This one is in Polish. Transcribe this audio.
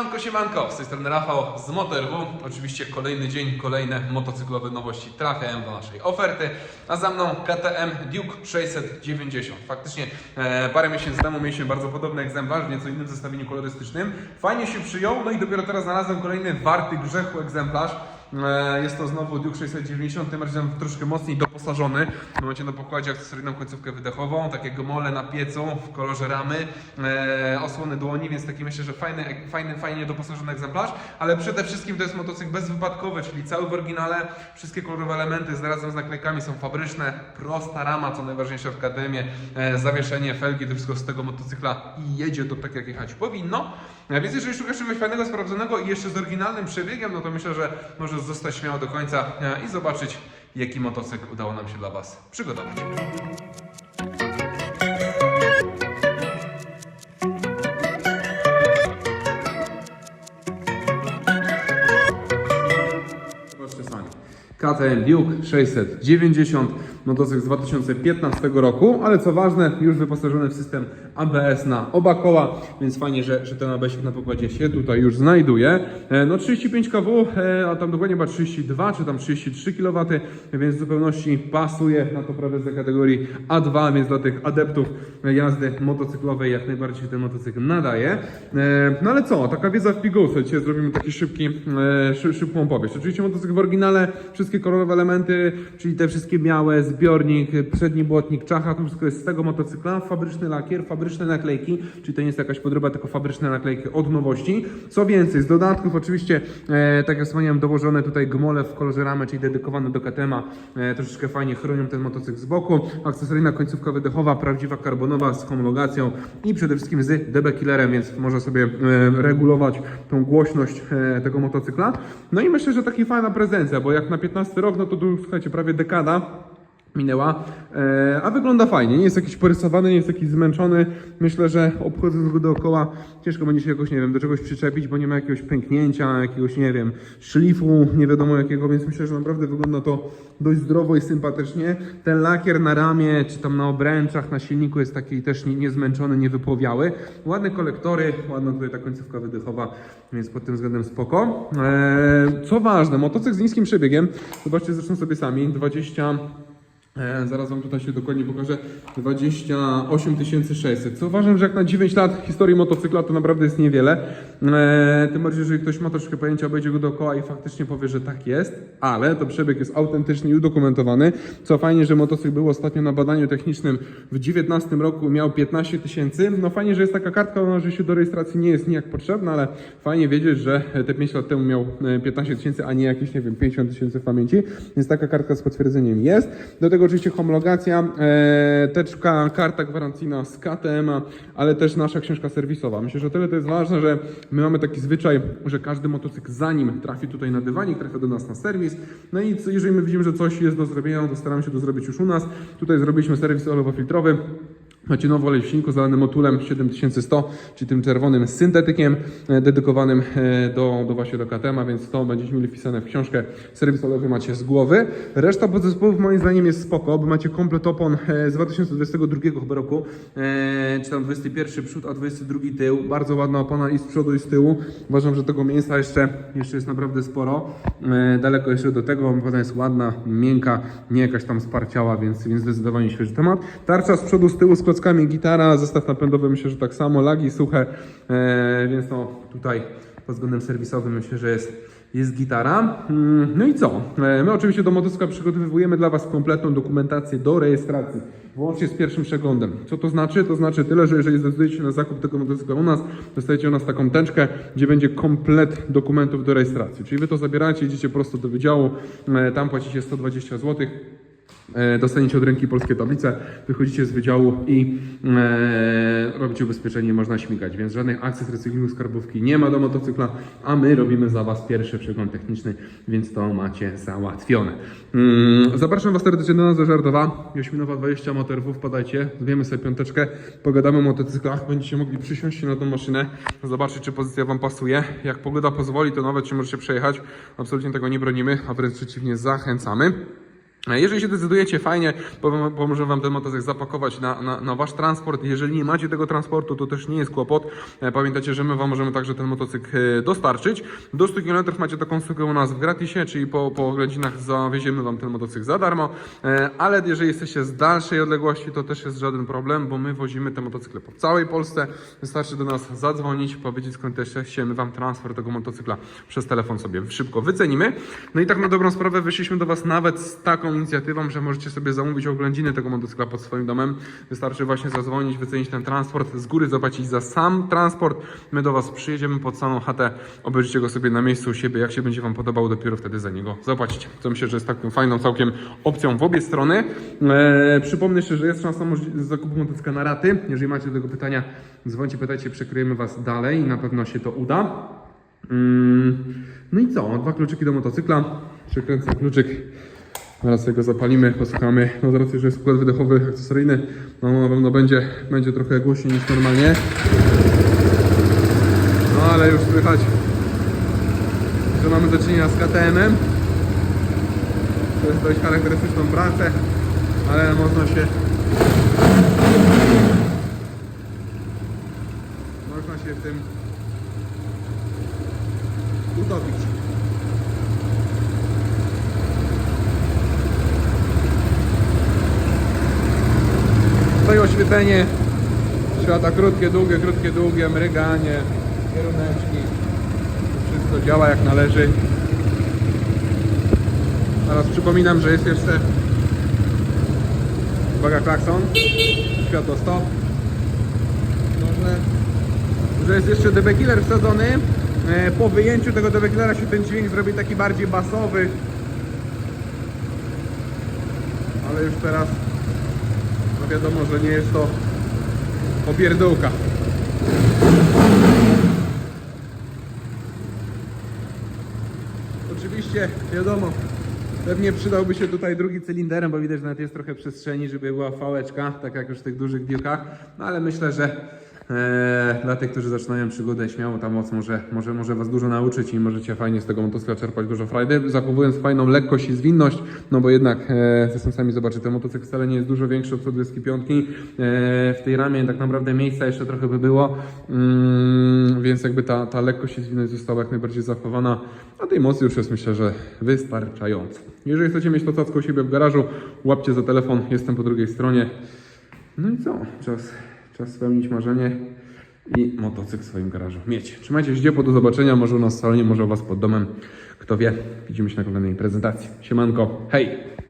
Siemanko, siemanko, z tej strony Rafał z MotorW. Oczywiście kolejny dzień, kolejne motocyklowe nowości trafiają do naszej oferty, a za mną KTM Duke 690. Faktycznie e, parę miesięcy temu mieliśmy bardzo podobny egzemplarz w nieco innym zestawieniu kolorystycznym. Fajnie się przyjął, no i dopiero teraz znalazłem kolejny warty grzechu egzemplarz. E, Jest to znowu Duke 690, tym razem troszkę mocniej doposażony. Macie na pokładzie akcesoryjną końcówkę wydechową, takie gomole na piecu w kolorze ramy, e, osłony dłoni, więc taki myślę, że fajny, fajny, fajnie doposażony egzemplarz, ale przede wszystkim to jest motocykl bezwypadkowy, czyli cały w oryginale, wszystkie kolorowe elementy z razem z naklejkami są fabryczne, prosta rama, co najważniejsze w KTM-ie, zawieszenie, felgi, to wszystko z tego motocykla i jedzie to tak jak jechać powinno. E, Więc jeżeli szukasz czegoś fajnego, sprawdzonego i jeszcze z oryginalnym przebiegiem, no to myślę, że zostać śmiało do końca e, i zobaczyć, jaki motocykl udało nam się dla Was przygotować. KTM Duke 690, motocykl z 2015 roku, ale co ważne, już wyposażony w system ABS na oba koła, więc fajnie, że, że ten ABS na pokładzie się tutaj już znajduje. E, No 35 kW, e, a tam dokładnie chyba 32 czy tam 33 kW, więc w zupełności pasuje na to prawie z kategorii A2, więc dla tych adeptów jazdy motocyklowej jak najbardziej ten motocykl nadaje. E, No ale co, taka wiedza w pigułce, dzisiaj zrobimy taki szybki, szy, szybką opowieść. Oczywiście motocykl w oryginale, wszystkie kolorowe elementy, czyli te wszystkie białe, zbiornik, przedni błotnik, czacha, to wszystko jest z tego motocykla, fabryczny lakier, fabryczne naklejki, czyli to nie jest jakaś podroba, tylko fabryczne naklejki od nowości. Co więcej, z dodatków oczywiście, e, tak jak wspomniałem, dołożone tutaj gmole w kolorze ramy, czyli dedykowane do KTM-a, e, troszeczkę fajnie chronią ten motocykl z boku. Akcesoryjna końcówka wydechowa, prawdziwa karbonowa z homologacją i przede wszystkim z DB Killerem, więc można sobie e, regulować tą głośność e, tego motocykla. No i myślę, że taka fajna prezencja, bo jak na 15 rok, no to tu, słuchajcie, prawie dekada minęła, e, a wygląda fajnie, nie jest jakiś porysowany, nie jest jakiś zmęczony. Myślę, że obchodząc go dookoła, ciężko będzie się jakoś, nie wiem, do czegoś przyczepić, bo nie ma jakiegoś pęknięcia, jakiegoś, nie wiem, szlifu, nie wiadomo jakiego, więc myślę, że naprawdę wygląda to dość zdrowo i sympatycznie. Ten lakier na ramię, czy tam na obręczach, na silniku jest taki też nie- niezmęczony, niewypłowiały. Ładne kolektory, ładna tutaj ta końcówka wydechowa, więc pod tym względem spoko. E, co ważne, motocykl z niskim przebiegiem, zobaczcie zresztą sobie sami, 20 E, zaraz Wam tutaj się dokładnie pokażę. 28 600. Co uważam, że jak na 9 lat historii motocykla to naprawdę jest niewiele. E, tym bardziej, jeżeli ktoś ma troszkę pojęcia, obejdzie go dookoła i faktycznie powie, że tak jest, ale to przebieg jest autentycznie udokumentowany. Co fajnie, że motocykl był ostatnio na badaniu technicznym w 19 roku, miał 15 tysięcy. No fajnie, że jest taka kartka, ona, że się do rejestracji nie jest nijak potrzebna, ale fajnie wiedzieć, że te 5 lat temu miał e, 15 tysięcy, a nie jakieś, nie wiem, 50 tysięcy w pamięci. Więc taka kartka z potwierdzeniem jest. Do tego oczywiście homologacja, e, teczka, karta gwarancyjna z KTM-a, ale też nasza książka serwisowa. Myślę, że tyle to jest ważne, że my mamy taki zwyczaj, że każdy motocykl zanim trafi tutaj na dywanik, trafia do nas na serwis. No i jeżeli my widzimy, że coś jest do zrobienia, to staramy się to zrobić już u nas. Tutaj zrobiliśmy serwis olewo-filtrowy. Macie nowy olej w silniku zalany motulem 7100, czyli tym czerwonym syntetykiem e, dedykowanym e, do, do właśnie do KTM, więc to będziecie mieli wpisane w książkę. Serwis olejowy macie z głowy. Reszta podzespołów moim zdaniem jest spoko, bo macie komplet opon e, z 2022 chyba roku, czy tam 21 przód, a 22 tył. Bardzo ładna opona i z przodu i z tyłu. Uważam, że tego miejsca jeszcze, jeszcze jest naprawdę sporo. Daleko jeszcze do tego, opona jest ładna, miękka, nie jakaś tam sparciała, więc, więc zdecydowanie świeży temat. Tarcza z przodu, z tyłu, z klockami, gitara, zestaw napędowy myślę, że tak samo, lagi suche, e, więc no tutaj pod względem serwisowym myślę, że jest, jest gitara. Mm, No i co? E, My oczywiście do motocykla przygotowujemy dla Was kompletną dokumentację do rejestracji, włącznie z pierwszym przeglądem. Co to znaczy? To znaczy tyle, że jeżeli zdecydujecie się na zakup tego motocykla u nas, dostajecie u nas taką tęczkę, gdzie będzie komplet dokumentów do rejestracji. Czyli Wy to zabieracie, idziecie prosto do wydziału, e, tam płacicie 120 zł. E, Dostaniecie od ręki polskie tablice, wychodzicie z wydziału i e, robicie ubezpieczenie, można śmigać, więc żadnych akcji z recyklingu skarbówki nie ma do motocykla, a my robimy za Was pierwszy przegląd techniczny, więc to macie załatwione. Mm, zapraszam Was serdecznie do nas do Żardowa, Jośminowa 20 Motor wpadajcie, zwiemy sobie piąteczkę, pogadamy o motocyklach, będziecie mogli przysiąść się na tą maszynę, zobaczyć czy pozycja Wam pasuje, jak pogoda pozwoli, to nawet się możecie przejechać, absolutnie tego nie bronimy, a wręcz przeciwnie zachęcamy. Jeżeli się decydujecie, fajnie, pom- pomoże Wam ten motocykl zapakować na, na, na Wasz transport. Jeżeli nie macie tego transportu, to też nie jest kłopot. E, Pamiętajcie, że my Wam możemy także ten motocykl e, dostarczyć. Do 100 km macie taką usługę u nas w gratisie, czyli po, po godzinach zawieziemy Wam ten motocykl za darmo. E, Ale jeżeli jesteście z dalszej odległości, to też jest żaden problem, bo my wozimy te motocykle po całej Polsce. Wystarczy do nas zadzwonić, powiedzieć skąd jesteście, my Wam transfer tego motocykla przez telefon sobie szybko wycenimy. No i tak na dobrą sprawę wyszliśmy do Was nawet z taką inicjatywą, że możecie sobie zamówić oględziny tego motocykla pod swoim domem. Wystarczy właśnie zadzwonić, wycenić ten transport, z góry zapłacić za sam transport. My do Was przyjedziemy pod samą chatę, obejrzycie go sobie na miejscu u siebie, jak się będzie Wam podobał, dopiero wtedy za niego zapłacicie. To myślę, że jest taką fajną całkiem opcją w obie strony. Eee, przypomnę jeszcze, że jest szansa zakupu motocykla na raty. Jeżeli macie do tego pytania, dzwońcie, pytajcie, przekryjemy Was dalej i na pewno się to uda. Mm, No i co? Dwa kluczyki do motocykla. Przekręcę kluczyk. Zaraz sobie go zapalimy, posłuchamy. No z racji, że jest układ wydechowy akcesoryjny, no na pewno będzie, będzie trochę głośniej niż normalnie. No ale już słychać, że mamy do czynienia z KTM-em. To jest dość charakterystyczną pracę, ale można się można się w tym utopić. Oświetlenie, świata krótkie, długie, krótkie, długie, mryganie, kieruneczki. Wszystko działa jak należy. Teraz przypominam, że jest jeszcze uwaga klakson, światło stop. Może, że jest jeszcze DB Killer wsadzony. E, Po wyjęciu tego DB Killera się ten dźwięk zrobi taki bardziej basowy. Ale już teraz wiadomo, że nie jest to opierdółka. Oczywiście, wiadomo, pewnie przydałby się tutaj drugi cylinderem, bo widać, że nawet jest trochę przestrzeni, żeby była fałeczka, tak jak już w tych dużych diokach. No ale myślę, że e, dla tych, którzy zaczynają przygodę, śmiało ta moc może, może, może Was dużo nauczyć i możecie fajnie z tego motocykla czerpać dużo frajdy, zachowując fajną lekkość i zwinność, no bo jednak, e, zresztą sami zobaczycie, ten motocykl wcale nie jest dużo większy od 125, e, w tej ramie tak naprawdę miejsca jeszcze trochę by było, mm, więc jakby ta, ta lekkość i zwinność została jak najbardziej zachowana, a tej mocy już jest myślę, że wystarczająco. Jeżeli chcecie mieć to cacko u siebie w garażu, łapcie za telefon, jestem po drugiej stronie. No i co? Czas, czas spełnić marzenie i motocykl w swoim garażu mieć. Trzymajcie się ciepło, do zobaczenia, może u nas w salonie, może u Was pod domem. Kto wie, widzimy się na kolejnej prezentacji. Siemanko, hej!